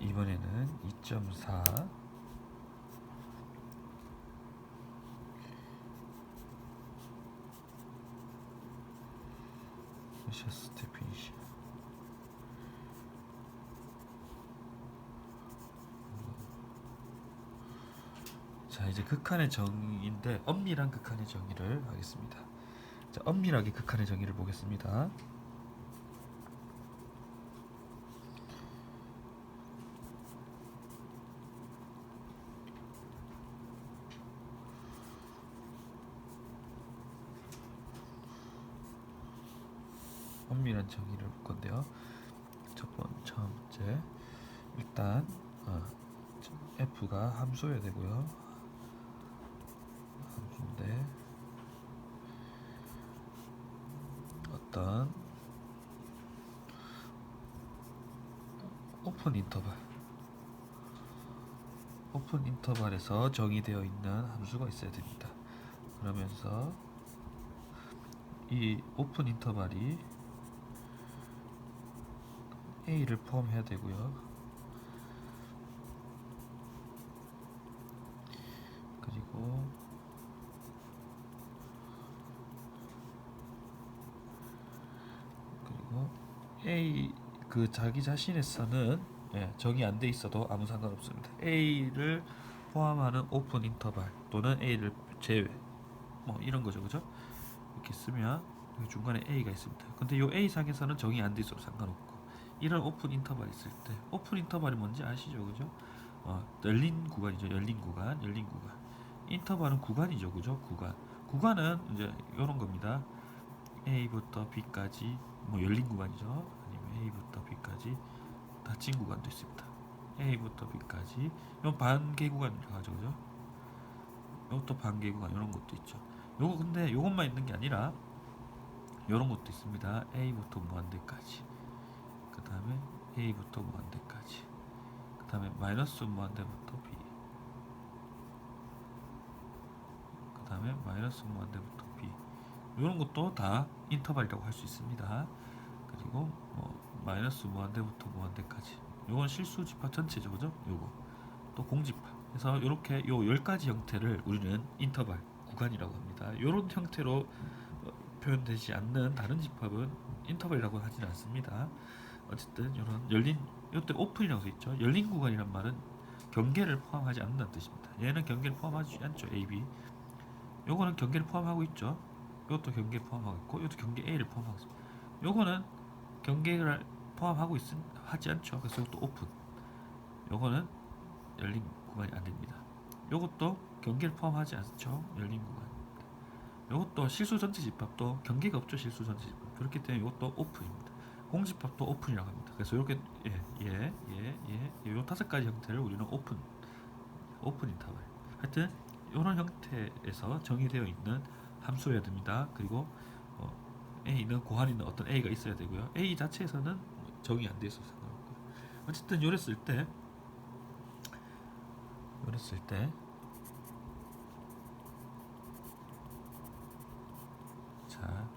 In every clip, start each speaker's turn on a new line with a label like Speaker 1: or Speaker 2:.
Speaker 1: 이번에는 2.4 셔스 데피니션 자 이제 극한의 정의인데 엄밀한 극한의 정의를 하겠습니다. 자 엄밀하게 극한의 정의를 보겠습니다. 정의를 볼 건데요. 첫 번째, 일단 어, f가 함수여야 되고요. 함수인데 어떤 오픈 인터벌 오픈 인터벌에서 정의되어 있는 함수가 있어야 됩니다. 그러면서 이 오픈 인터벌이 a를 포함해야 되고요. 그리고 그리고 a 그 자기 자신에서는 예, 정의 안돼 있어도 아무 상관없습니다. a를 포함하는 오픈 인터벌 또는 a를 제외 뭐 이런 거죠, 그죠? 이렇게 쓰면 중간에 a가 있습니다. 근데 이 a 상에서는 정의 안돼 있어도 상관없고 이런 오픈 인터벌이 있을 때 오픈 인터벌이 뭔지 아시죠, 그죠? 어, 열린 구간이죠, 열린 구간, 열린 구간. 인터벌은 구간이죠, 그죠? 구간. 구간은 이제 이런 겁니다. A부터 B까지 뭐 열린 구간이죠. 아니면 A부터 B까지 닫힌 구간도 있습니다. A부터 B까지 이건 반개 구간이라고 하죠, 그죠? 이것도 반개 구간 이런 것도 있죠. 요거 근데 요것만 있는 게 아니라 이런 것도 있습니다. A부터 무한대까지. 그 다음에 A부터 무한대까지. 그 다음에 마이너스 무한대부터 B. 그 다음에 마이너스 무한대부터 B. 이런 것도 다 인터벌이라고 할 수 있습니다. 그리고 뭐 마이너스 무한대부터 무한대까지. 요건 실수 집합 전체죠, 그죠? 요거 또 공집합. 그래서 이렇게 요 10가지 형태를 우리는 인터벌 구간이라고 합니다. 이런 형태로 어, 표현되지 않는 다른 집합은 인터벌이라고 하지는 않습니다. 어쨌든 이런 열린 이때 오픈이라고 써 있죠. 열린 구간이란 말은 경계를 포함하지 않는다는 뜻입니다. 얘는 경계를 포함하지 않죠. A, B. 요거는 경계를 포함하고 있죠. 이것도 경계 포함하고 있고 이것도 경계 A를 포함하고 있습니다. 요거는 경계를 포함하고 있음 하지 않죠. 그래서 이것도 오픈. 요거는 열린 구간이 안 됩니다. 요것도 경계를 포함하지 않죠. 열린 구간. 요것도 실수 전체 집합도 경계가 없죠. 실수 전체 집합. 그렇기 때문에 이것도 오픈입니다. 공집합도 오픈이라고 합니다. 그래서 이렇게 예, 예, 예, 예, 요 다섯 가지 형태를 우리는 오픈, 오픈 인터벌. 하여튼 이런 형태에서 정의되어 있는 함수여야 됩니다. 그리고 어, a는 고한 있는 어떤 a가 있어야 되고요. a 자체에서는 정의 안 돼 있어서 상관없고요. 어쨌든 요랬을 때, 요랬을 때, 자,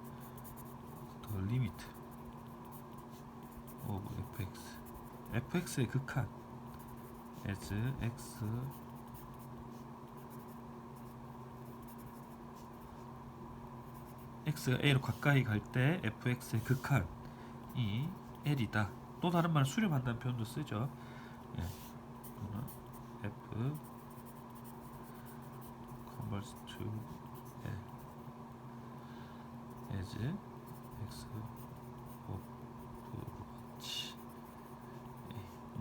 Speaker 1: 더 리미트 fx, fx의 극한 as x x가 a로 가까이 갈 때 fx의 극한이 l이다. 또 다른 말은 수렴한다는 표현도 쓰죠. 예. f converts to l as x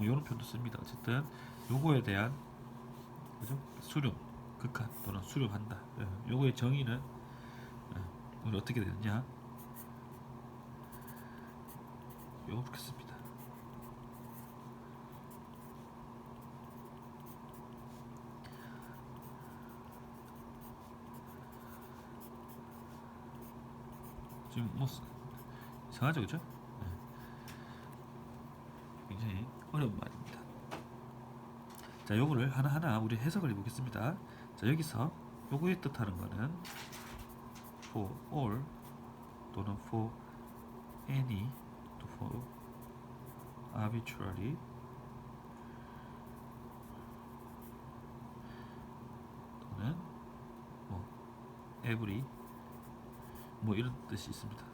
Speaker 1: 뭐 이런 표현도 씁니다. 어쨌든 요거에 대한 그죠? 수렴, 극한 또는 수렴한다. 예. 요거의 정의는 오늘 어떻게 되느냐? 요거 보겠습니다. 지금 뭐 쓰- 이상하죠, 그죠? 자, 요거를 하나하나 우리 해석을 해보겠습니다. 자, 여기서 요거에 뜻하는 거는 for all 또는 for any 또 for arbitrary 또는 뭐 every 뭐 이런 뜻이 있습니다.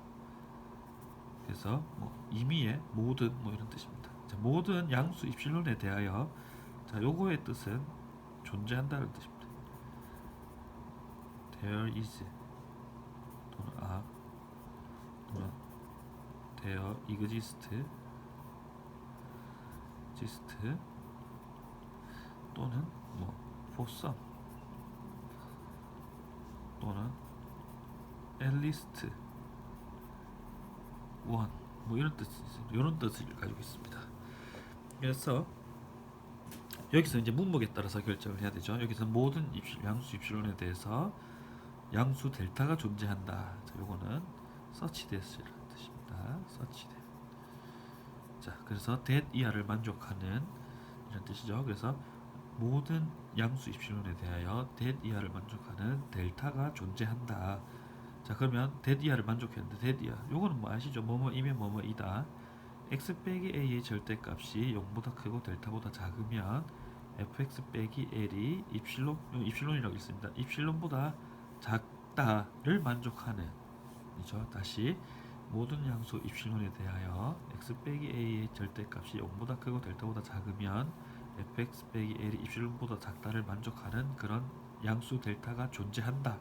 Speaker 1: 그래서 뭐 임의의 모든 뭐 이런 뜻입니다. 자, 모든 양수 입실론에 대하여 자 요거의 뜻은 존재한다는 뜻입니다. There is 또는 a 또는 there exist exist 또는 뭐 for some 또는 at least one 뭐 이런 뜻이. 이런 뜻을 가지고 있습니다. 그래서 여기서 이제 문목에 따라서 결정을 해야 되죠. 여기서 모든 입실, 양수 입실론에 대해서 양수 델타가 존재한다. 자, 요거는 서치 데스라는 뜻입니다. 서치 데. 자, 그래서 that 이하를 만족하는 이런 뜻이죠. 그래서 모든 양수 입실론에 대하여 that 이하를 만족하는 델타가 존재한다. 자, 그러면 that 이하를 만족했는데 that 이하. 요거는 뭐 아시죠? 뭐뭐 이면 뭐뭐이다. X 빼기 a의 절대값이 0보다 크고 델타보다 작으면 fx 빼기 l이 입실론 요 입실론이라고 있습니다. 입실론보다 작다를 만족하는 이죠. 다시 모든 양수 입실론에 대하여 x 빼기 a의 절대값이 0보다 크고 델타보다 작으면 fx 빼기 l이 입실론보다 작다를 만족하는 그런 양수 델타가 존재한다.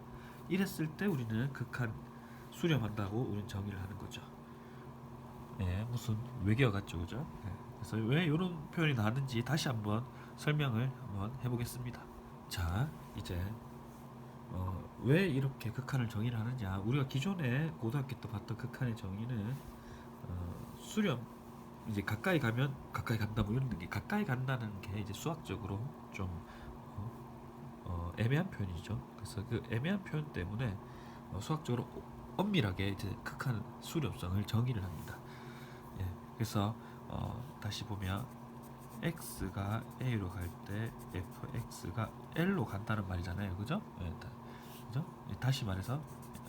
Speaker 1: 이랬을 때 우리는 극한 수렴한다고 우리는 정의를 하는 거죠. 예, 무슨 외계어 같죠, 그죠? 예, 그래서 왜 이런 표현이 나왔는지 다시 한번 설명을 한번 해보겠습니다. 자, 이제 어, 왜 이렇게 극한을 정의를 하느냐? 우리가 기존에 고등학교 때 봤던 극한의 정의는 어, 수렴 이제 가까이 가면 가까이 간다 뭐 이런 게 가까이 간다는 게 이제 수학적으로 좀 어, 어, 애매한 표현이죠. 그래서 그 애매한 표현 때문에 어, 수학적으로 엄밀하게 이제 극한 수렴성을 정의를 합니다. 예, 그래서 어, 다시 보면 x가 a로 갈 때 fx가 l로 간다는 말이잖아요, 그죠? 예, 다, 그죠? 예, 다시 말해서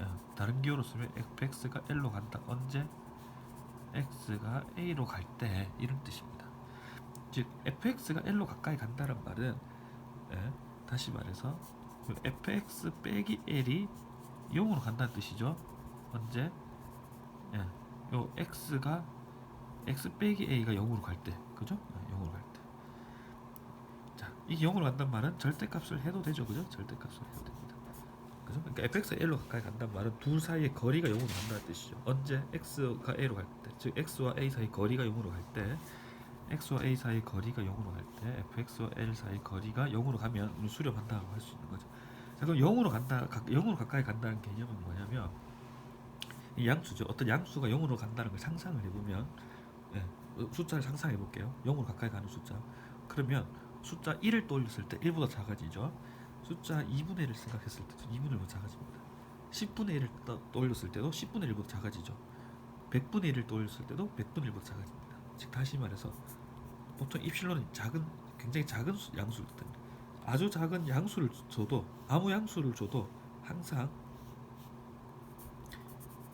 Speaker 1: 예, 다른 기호로 쓰면 fx가 l로 간다. 언제 x가 a로 갈 때 이런 뜻입니다. 즉 fx가 l로 가까이 간다는 말은 예, 다시 말해서 그 fx 빼기 l이 0으로 간다는 뜻이죠. 언제? 예, 요 x가 x 빼기 a가 0으로 갈 때, 그죠? 예, 0으로 갈 때. 자, 이게 0으로 간다는 말은 절대값을 해도 되죠, 그죠? 절대값을 해도 됩니다. 그죠? 그러니까 fx가 l로 가까이 간다는 말은 둘 사이의 거리가 0으로 간다는 뜻이죠. 언제 x가 a로 갈 때, 즉 x와 a 사이 거리가 0으로 갈 때, x와 a 사이 거리가 0으로 갈 때, fx와 l 사이 거리가 0으로 가면 수렴한다고 할 수 있는 거죠. 자, 그럼 0으로 간다, 가, 0으로 가까이 간다는 개념은 뭐냐면 이 양수죠. 어떤 양수가 0으로 간다는 걸 상상을 해보면 예, 어, 숫자를 상상해 볼게요. 0으로 가까이 가는 숫자. 그러면 숫자 1을 떠올렸을 때 1보다 작아지죠. 숫자 2분의 1을 생각했을 때도 2분의 1보다 작아집니다. 10분의 1을 떠, 떠올렸을 때도 10분의 1보다 작아지죠. 100분의 1을 떠올렸을 때도 100분의 1보다 작아집니다. 즉 다시 말해서 보통 입실론은 작은 굉장히 작은 수- 양수를 뜻합니다. 아주 작은 양수를 줘도 아무 양수를 줘도 항상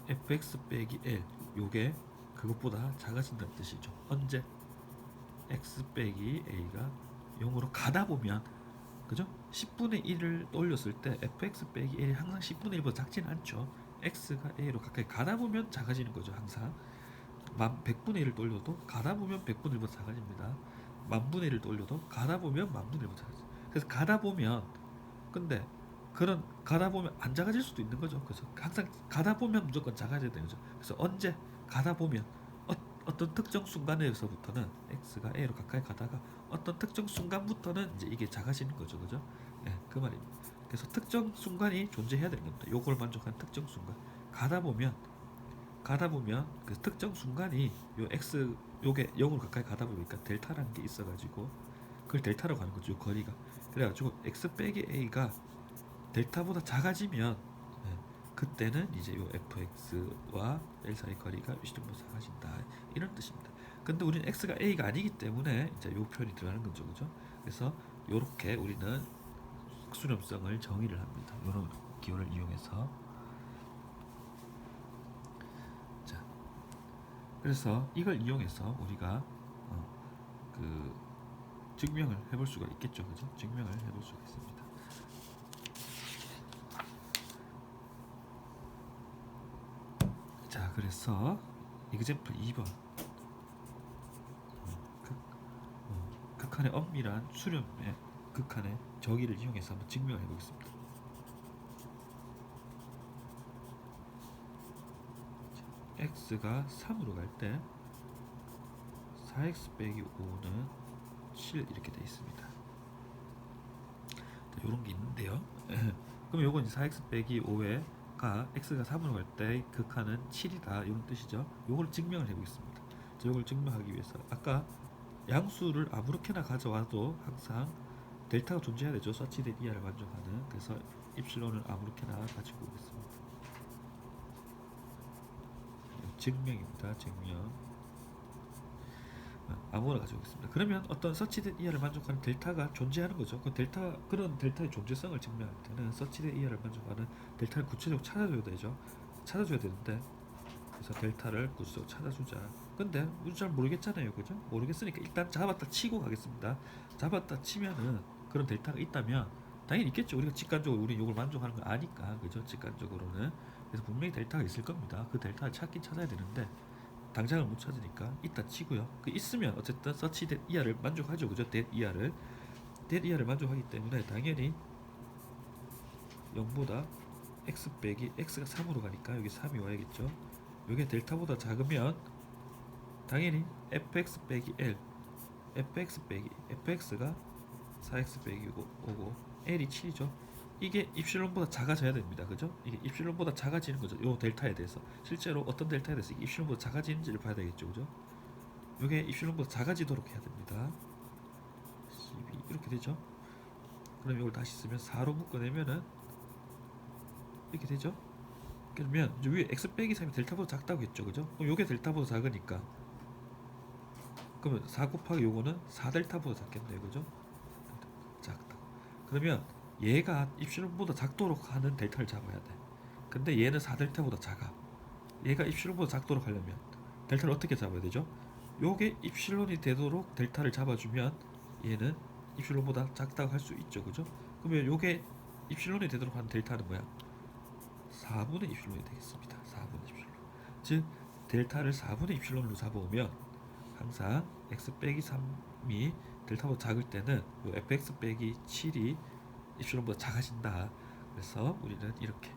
Speaker 1: fx 빼기 l 요게 그것보다 작아진다는 뜻이죠. 언제 x 빼기 a가 0으로 가다 보면 그죠? 10분의 1을 떠올렸을 때 fx 빼기 l이 항상 10분의 1보다 작지는 않죠. x가 a로 가까이 가다 보면 작아지는 거죠. 항상 만 100분의 1을 떠올려도 가다 보면 100분의 1보다 작아집니다. 만분의 1을 떠올려도 가다 보면 만분의 1보다 작아집니다. 그래서 가다 보면 근데 그런 가다 보면 안 작아질 수도 있는 거죠. 그래서 항상 가다 보면 무조건 작아져야 되는 거죠. 그래서 언제 가다 보면 어, 어떤 특정 순간에서부터는 x가 a로 가까이 가다가 어떤 특정 순간부터는 이제 이게 작아지는 거죠, 그죠? 예, 그 말입니다. 그래서 특정 순간이 존재해야 되는 겁니다. 요걸 만족한 특정 순간 가다 보면 가다 보면 그 특정 순간이 요 x 요게 0으로 가까이 가다 보니까 델타라는 게 있어가지고 그걸 델타로 가는 거죠, 요 거리가. 그래가지고 x 빼기 a가 델타보다 작아지면 예, 그때는 이제 요 fx와 l 사이 거리가 작아진다 이런 뜻입니다. 근데 우리는 x가 a가 아니기 때문에 이제 요 표현이 들어가는 거죠, 그죠? 그래서 요렇게 우리는 수렴성을 정의를 합니다. 요런 기호를 이용해서 자, 그래서 이걸 이용해서 우리가 어, 그 증명을 해볼 수가 있겠죠, 그죠? 증명을 해볼 수가 있습니다. 그래서 이그젠플 2번 극, 어, 극 한의 엄밀한 수렴의 극한의 정의를 이용해서 한번 증명을 해보겠습니다. x가 3으로 갈 때 4x 빼기 5는 7 이렇게 돼 있습니다. 이런 게 있는데요. 그럼 요건 4x 빼기 5에 가 x가 3으로 갈때 극한은 7이다 이런 뜻이죠. 요걸 증명을 해보겠습니다. 자, 요걸 증명하기 위해서 아까 양수를 아무렇게나 가져와도 항상 델타가 존재해야 되죠. 서치된 이하를 만족하는 그래서 입실론을 아무렇게나 가지고 오겠습니다. 증명입니다. 증명. 어, 아무거나 가져오겠습니다. 그러면 어떤 서치된 이하를 만족하는 델타가 존재하는 거죠. 그 델타 그런 델타의 존재성을 증명할 때는 서치된 이하를 만족하는 델타를 구체적으로 찾아줘야 되죠. 찾아줘야 되는데 그래서 델타를 구체적으로 찾아주자. 근데 우리 잘 모르겠잖아요, 그죠? 모르겠으니까 일단 잡았다 치고 가겠습니다. 잡았다 치면은 그런 델타가 있다면 당연히 있겠죠. 우리가 직관적으로 우리 이걸 만족하는 거 아니까, 그죠? 직관적으로는 그래서 분명히 델타가 있을 겁니다. 그 델타를 찾긴 찾아야 되는데 당장을 못 찾으니까 있다 치고요. 그 있으면 어쨌든 서치 대 이하를 만족하죠, 그죠? 대 이하를 대 이하를 만족하기 때문에 당연히 0보다 x 빼기 x가 3으로 가니까 여기 3이 와야겠죠. 이게 델타보다 작으면 당연히 fx 빼기 l fx 빼기 fx가 4x 빼기 5고 l이 7이죠. 이게 입실론보다 작아져야 됩니다. 그죠? 이게 입실론보다 작아지는 거죠. 요 델타에 대해서 실제로 어떤 델타에 대해서 입실론보다 작아지는지를 봐야 되겠죠. 그죠? 이게 입실론보다 작아지도록 해야 됩니다. 12 이렇게 되죠. 그럼 이걸 다시 쓰면 4로 묶어내면은 이렇게 되죠. 그러면 위에 x 빼기 3이 델타보다 작다고 했죠. 그죠? 그럼 요게 델타보다 작으니까 그러면 4 곱하기 요거는 4 델타보다 작겠네요. 그죠? 작다. 그러면 얘가 입실론보다 작도록 하는 델타를 잡아야 돼. 근데 얘는 4델타보다 작아. 얘가 입실론보다 작도록 하려면 델타를 어떻게 잡아야 되죠? 요게 입실론이 되도록 델타를 잡아주면 얘는 입실론보다 작다고 할 수 있죠. 그죠? 그러면 요게 입실론이 되도록 하는 델타는 뭐야? 4분의 입실론이 되겠습니다. 4분의 입실론. 즉 델타를 4분의 입실론으로 잡아오면 항상 x 빼기 3이 델타보다 작을 때는 요 fx 빼기 7이 입실론보다 작아진다. 그래서 우리는 이렇게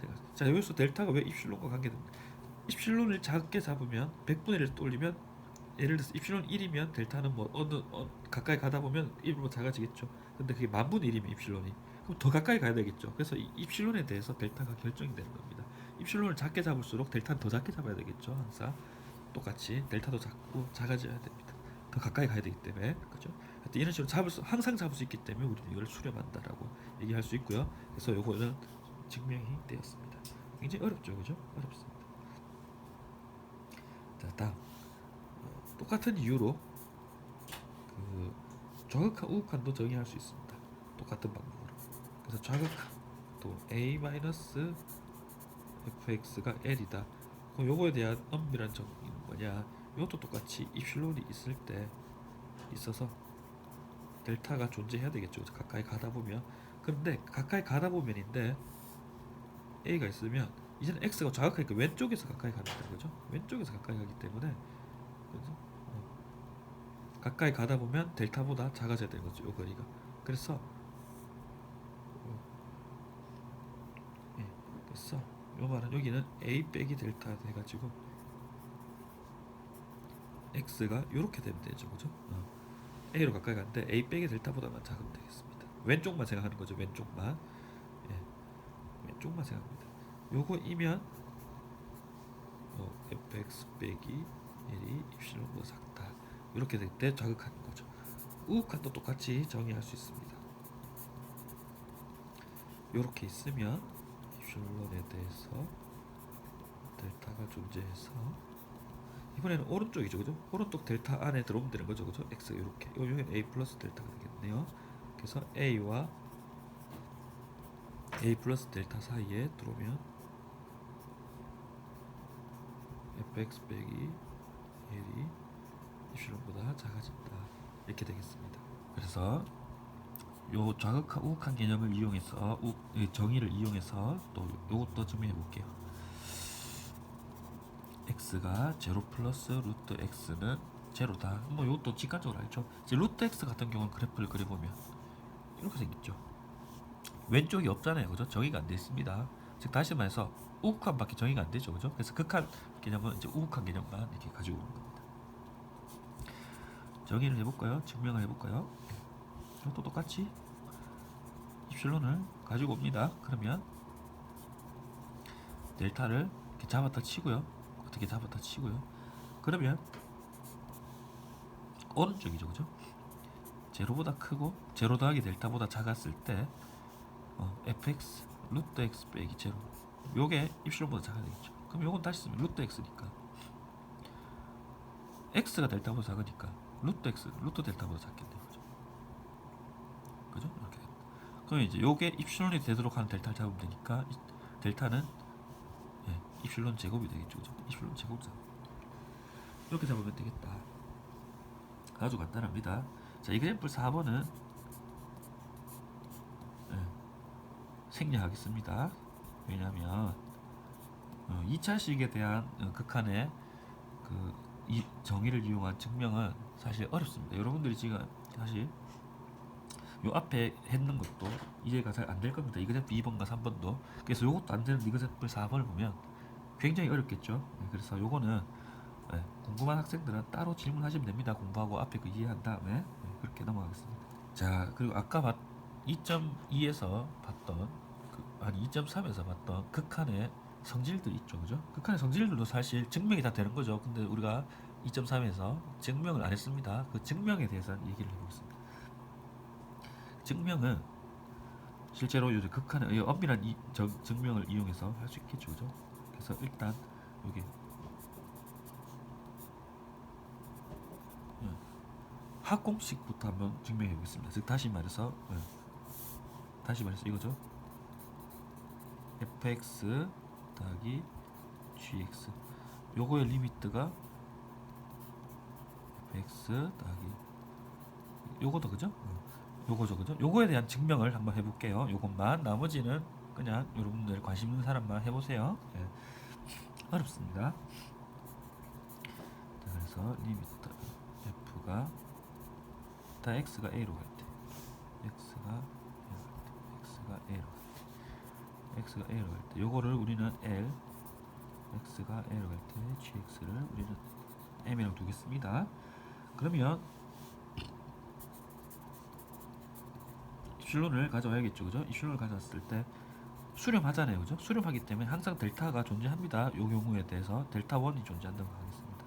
Speaker 1: 생각. 자 여기서 델타가 왜 입실론과 관계됩니까? 입실론을 작게 잡으면 100분의 1을 돌리면 예를 들어서 입실론 1이면 델타는 뭐 어느 어, 가까이 가다 보면 1보다 작아지겠죠. 근데 그게 만분의 1이면 입실론이 그럼 더 가까이 가야 되겠죠. 그래서 이 입실론에 대해서 델타가 결정이 되는 겁니다. 입실론을 작게 잡을수록 델타는 더 작게 잡아야 되겠죠. 항상 똑같이 델타도 작고 작아져야 됩니다. 더 가까이 가야 되기 때문에 그죠. 하여튼 이런 식으로 잡을 수 항상 잡을 수 있기 때문에 우리는 이걸 수렴한다라고 얘기할 수 있고요. 그래서 요거는 증명이 되었습니다. 굉장히 어렵죠, 그죠? 어렵습니다. 자 다음 어, 똑같은 이유로 그 좌극한 우극한도 정의할 수 있습니다. 똑같은 방법으로. 그래서 좌극한 또 a 마이너스 fx가 l이다. 그럼 요거에 대한 엄밀한 정의는 뭐냐? 이것도 똑같이 입실론이 있을 때 있어서 델타가 존재해야 되겠죠. 가까이 가다 보면 그런데 가까이 가다 보면인데 a가 있으면 이제는 x가 좌극하니까 왼쪽에서 가까이 가는 거죠. 왼쪽에서 가까이 가기 때문에 그래서 어, 가까이 가다 보면 델타보다 작아져야 되는 거죠. 요 거리가. 그래서 어, 예, 그래서 요 말은 여기는 a 빼기 델타 해가지고 x가 이렇게 되면 되죠, 그죠? 어. a로 가까이 가는데 a 빼기 델타보다만 작으면 되겠습니다. 왼쪽만 생각하는 거죠, 왼쪽만. 예, 왼쪽만 생각합니다. 요거이면 어, fx 빼기 1이 입실론보다 작다. 이렇게 될 때 자극하는 거죠. 우극한도 똑같이 정의할 수 있습니다. 이렇게 있으면 입실론에 대해서 델타가 존재해서 이번에는 오른쪽이죠, 그죠? 오른쪽 델타 안에 들어오면 되는 거죠, 그죠? x 이렇게. 요 여기는 a 플러스 델타가 되겠네요. 그래서 a와 a 플러스 델타 사이에 들어오면 fx 빼기 1이 입실론보다 작아진다 이렇게 되겠습니다. 그래서 요 좌극한 우극한 개념을 이용해서 우, 이 정의를 이용해서 또 요것도 증명해 볼게요. X가 제로 플러스 루트 x는 제로다. 뭐 이것도 직관적으로 알죠. 이제 루트 x 같은 경우는 그래프를 그려보면 이렇게 생겼죠. 왼쪽이 없잖아요, 그죠? 정의가 안 돼 있습니다. 즉 다시 말해서 우극한밖에 정의가 안 되죠, 그죠? 그래서 극한 개념은 이제 우극한 개념만 이렇게 가지고 오는 겁니다. 정의를 해볼까요? 증명을 해볼까요? 이것도 똑같이 입실론을 가지고 옵니다. 그러면 델타를 이렇게 잡았다 치고요. 어떻게 잡았다 치고요. 그러면 오른쪽이죠, 그죠? 제로보다 크고 제로 더하기 델타보다 작았을 때 어, fx 루트 x 빼기 제로 요게 입실론보다 작아야 되겠죠. 그럼 요건 다시 쓰면 루트 x니까 x가 델타보다 작으니까 루트 x 루트 델타보다 작겠네요, 그죠? 그죠? 이렇게. 그럼 이제 요게 입실론이 되도록 하는 델타를 잡으면 되니까 이 델타는 예, 입실론 제곱이 되겠죠, 그죠? 입실론 제곱자 이렇게 잡으면 되겠다. 아주 간단합니다. 자, 이그램플 4번은 예, 생략하겠습니다. 왜냐하면 어, 2차식에 대한 어, 극한의 그 이, 정의를 이용한 증명은 사실 어렵습니다. 여러분들이 지금 사실 요 앞에 했는 것도 이해가 잘 안 될 겁니다. 이그램플 2번과 3번도 그래서 요것도 안 되는 이그램플 4번을 보면 굉장히 어렵겠죠. 네, 그래서 요거는 네, 궁금한 학생들은 따로 질문하시면 됩니다. 공부하고 앞에 그 이해한 다음에 네, 그렇게 넘어가겠습니다. 자 그리고 아까 봤 2.2에서 봤던 그, 아니 2.3에서 봤던 극한의 성질들이 있죠, 그죠? 극한의 성질들도 사실 증명이 다 되는 거죠. 근데 우리가 2.3에서 증명을 안 했습니다. 그 증명에 대해서 얘기를 해보겠습니다. 증명은 실제로 요즘 극한의 이 엄밀한 이, 정, 증명을 이용해서 할 수 있겠죠, 그죠? 그래서 일단 여기 예. 합공식부터 한번 증명해 보겠습니다. 즉 다시 말해서 예. 다시 말해서 이거죠. fx 더하기 gx 요거의 리미트가 fx 더하기 요거도 그죠? 어. 요거죠 그죠? 요거에 대한 증명을 한번 해볼게요. 요것만 나머지는 그냥 여러분들 관심 있는 사람만 해보세요. 예. 어렵습니다. 자, 그래서 리미트 f가 다 x가 a로 갈 때, x가 a로 갈 때, x가 a로 갈 때, x가 a로 갈 때, 요거를 우리는 l, x가 a로 갈 때, gx를 우리는 m이라고 두겠습니다. 그러면 입실론을 가져와야겠죠, 그죠? 입실론을 가져왔을 때 수렴하잖아요, 그죠? 수렴하기 때문에 항상 델타가 존재합니다. 요 경우에 대해서 델타 1이 존재한다고 하겠습니다.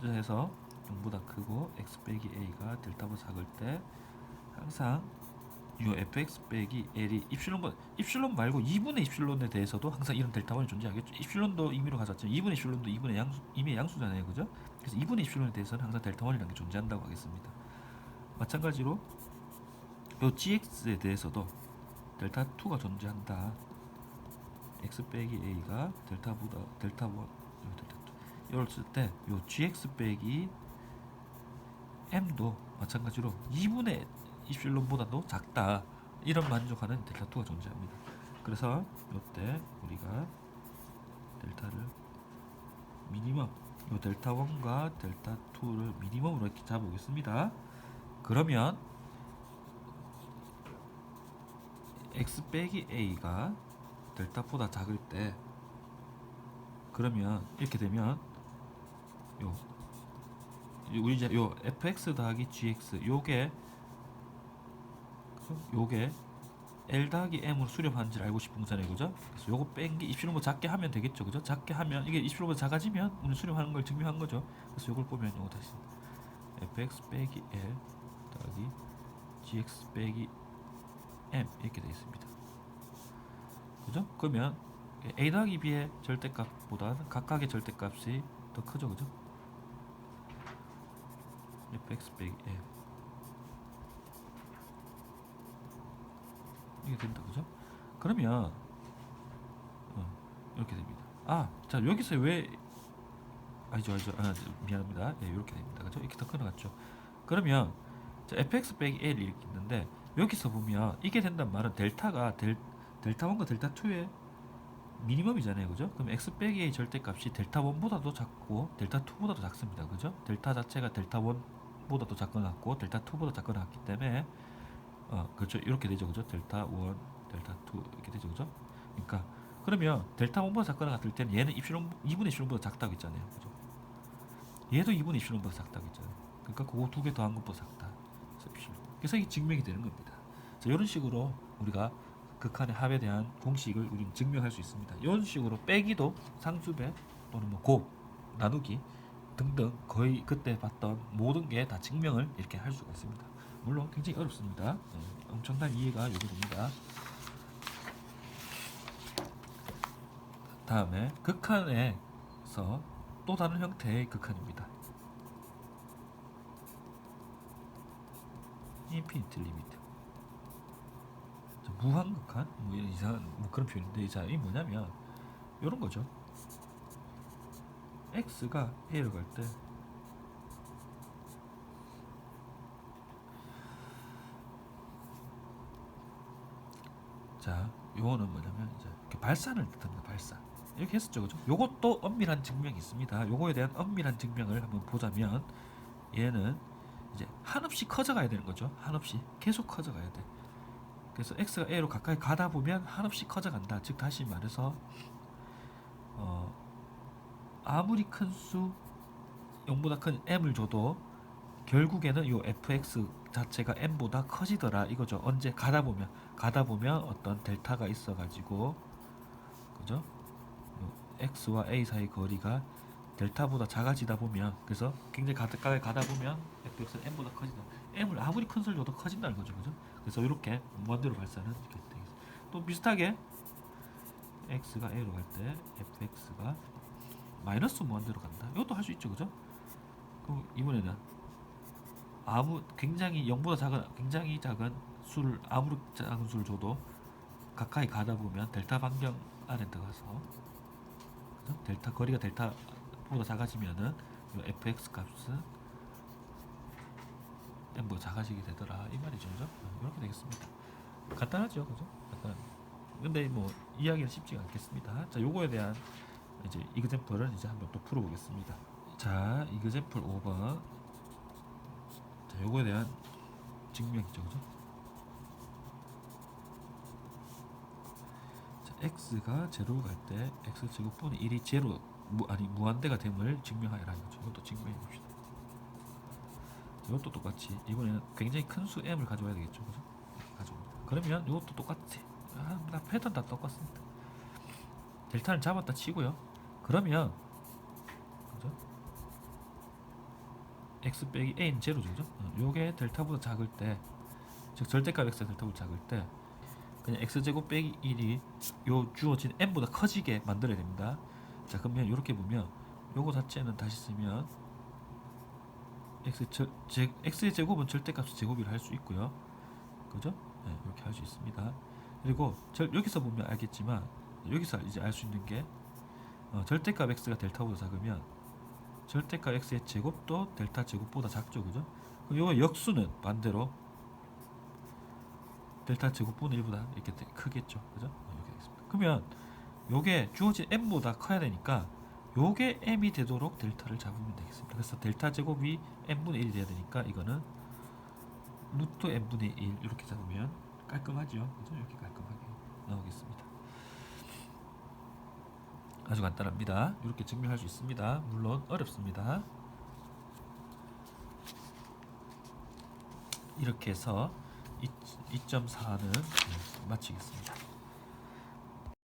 Speaker 1: 그래서 0보다 크고 x 빼기 a가 델타보다 작을 때 항상 요 fx 빼기 l이 입실론 입실론 말고 2분의 입실론에 대해서도 항상 이런 델타 1이 존재하겠죠. 입실론도 임의로 가졌지만 2분의 입실론도 2분의 양수 임의 양수잖아요, 그죠? 그래서 2분의 입실론에 대해서는 항상 델타 1이라는 게 존재한다고 하겠습니다. 마찬가지로 요 gx에 대해서도 델타 2가 존재한다. x 빼기 a가 델타보다 델타 1 델타 2 이랬을 때요 gx 빼기 m도 마찬가지로 2분의 입실론보다도 작다. 이런 만족하는 델타 2가 존재합니다. 그래서 이때 우리가 델타를 미니멈 요 델타 1과 델타 2를 미니멈으로 이렇게 잡아보겠습니다. 그러면 x 빼기 a가 델타보다 작을 때 그러면 이렇게 되면 요 우리 이제 요 fx 더하기 gx 요게 요게 l 더하기 m으로 수렴하는지를 알고 싶은 거잖아요, 그죠? 그래서 요거 뺀 게 입실론보다 작게 하면 되겠죠, 그죠? 작게 하면 이게 입실론보다 작아지면 우리 수렴하는 걸 증명한 거죠. 그래서 요걸 보면 요거 다시 fx 빼기 l 더하기 gx 빼기 m 이렇게 되어 있습니다. 그죠? 그러면 a 더하기 b의 절대값보다는 각각의 절대값이 더 크죠, 그죠? fx 빼기 m 이게 된다, 그죠? 그러면 어, 이렇게 됩니다. 아, 자 여기서 왜 아니죠, 아니죠, 아, 미안합니다. 예, 이렇게 됩니다, 그죠? 이렇게 더 끊어갔죠. 그러면 자, fx 빼기 l 이렇게 있는데 여기서 보면 이게 된단 말은 델타가 델 델타 1과 델타 2의 미니멈이잖아요, 그죠? 그럼 x 빼기 a 절대값이 델타 1보다도 작고 델타 2보다도 작습니다, 그죠? 델타 자체가 델타 1보다도 작거나 같고 델타 2보다 작거나 같기 때문에 어 그렇죠 이렇게 되죠, 그죠? 델타 1, 델타 2 이렇게 되죠, 그죠? 그러니까 그러면 델타 1보다 작거나 같을 때는 얘는 입실론 2분의 입실론보다 작다고 했잖아요, 그죠? 얘도 2분의 입실론보다 작다고 했잖아요. 그러니까 그거 두 개 더한 것보다 작다. 그래서 이게 증명이 되는 겁니다. 자, 이런 식으로 우리가 극한의 합에 대한 공식을 우리는 증명할 수 있습니다. 이런 식으로 빼기도 상수배 또는 뭐 곱, 나누기 등등 거의 그때 봤던 모든 게 다 증명을 이렇게 할 수가 있습니다. 물론 굉장히 어렵습니다. 네, 엄청난 이해가 요구됩니다. 다음에 극한에서 또 다른 형태의 극한입니다. 인피니트 리미트. 저 무한 극한 뭐 이런 이상한 뭐 그런 표현인데 자, 이 뭐냐면 이런 거죠. x가 a로 갈 때 자, 요거는 뭐냐면 이제 발산을 뜻합니다. 발산. 이렇게 했었죠, 그죠? 요것도 엄밀한 증명이 있습니다. 요거에 대한 엄밀한 증명을 한번 보자면 얘는 이제 한없이 커져가야 되는 거죠. 한없이 계속 커져가야 돼. 그래서 x가 a로 가까이 가다 보면 한없이 커져간다. 즉 다시 말해서 어, 아무리 큰 수 0보다 큰 m을 줘도 결국에는 요 fx 자체가 m보다 커지더라 이거죠. 언제 가다 보면 가다 보면 어떤 델타가 있어 가지고 그죠? 요 x와 a 사이 거리가 델타보다 작아지다 보면 그래서 굉장히 가까이 가다 보면 fx는 m보다 커진다. m을 아무리 큰 수를 줘도 커진다는 거죠, 그죠? 그래서 이렇게 무한대로 발산은 이렇게 되겠습니다. 또 비슷하게 x가 a로 갈 때 fx가 마이너스 무한대로 간다. 이것도 할 수 있죠, 그죠? 그럼 이번에는 아무 굉장히 0보다 작은 굉장히 작은 수를 아무리 작은 수를 줘도 가까이 가다 보면 델타 반경 안에 들어가서? 델타 거리가 델타 보다 작아지면은 이 fx 값은 m보다 작아지게 되더라 이 말이죠, 그죠? 어, 이렇게 되겠습니다. 간단하죠, 그죠? 약간 근데 뭐 이야기는 쉽지가 않겠습니다. 자, 요거에 대한 이제 이그젠플은 이제 한번 또 풀어보겠습니다. 자, 이그젠플 5번. 자, 요거에 대한 증명이죠, 그죠? 자, x가 제로 갈 때 x 제곱분의 1이 제로 무, 아니 무한대가 됨을 증명하여라는 거죠. 이것도 증명해 봅시다. 이것도 똑같이 이번에는 굉장히 큰 수 m을 가져와야 되겠죠, 그죠? 가져옵니다. 그러면 이것도 똑같이 아, 나 패턴 다 똑같습니다. 델타를 잡았다 치고요. 그러면 그죠? x 빼기 a는 제로죠, 그죠? 어, 요게 델타보다 작을 때, 즉 절대값 x가 델타보다 작을 때, 그냥 x 제곱 빼기 1이 요 주어진 m보다 커지게 만들어야 됩니다. 자, 그러면 이렇게 보면 요거 자체는 다시 쓰면 x 절, 제, x의 제곱은 절대값의 제곱이라 할 수 있고요. 그죠? 네, 이렇게 할 수 있습니다. 그리고 절, 여기서 보면 알겠지만 여기서 이제 알 수 있는 게 어, 절대값 x가 델타보다 작으면 절대값 x의 제곱도 델타 제곱보다 작죠, 그죠? 요 역수는 반대로 델타 제곱분의 1보다 이렇게 되- 크겠죠, 그죠? 어, 이렇게 되겠습니다. 그러면 요게 주어진 m보다 커야 되니까 요게 m이 되도록 델타를 잡으면 되겠습니다. 그래서 델타 제곱이 m분의 1이 돼야 되니까 이거는 루트 m분의 1 이렇게 잡으면 깔끔하죠, 그죠? 이렇게 깔끔하게 나오겠습니다. 아주 간단합니다. 이렇게 증명할 수 있습니다. 물론 어렵습니다. 이렇게 해서 2.4는 마치겠습니다.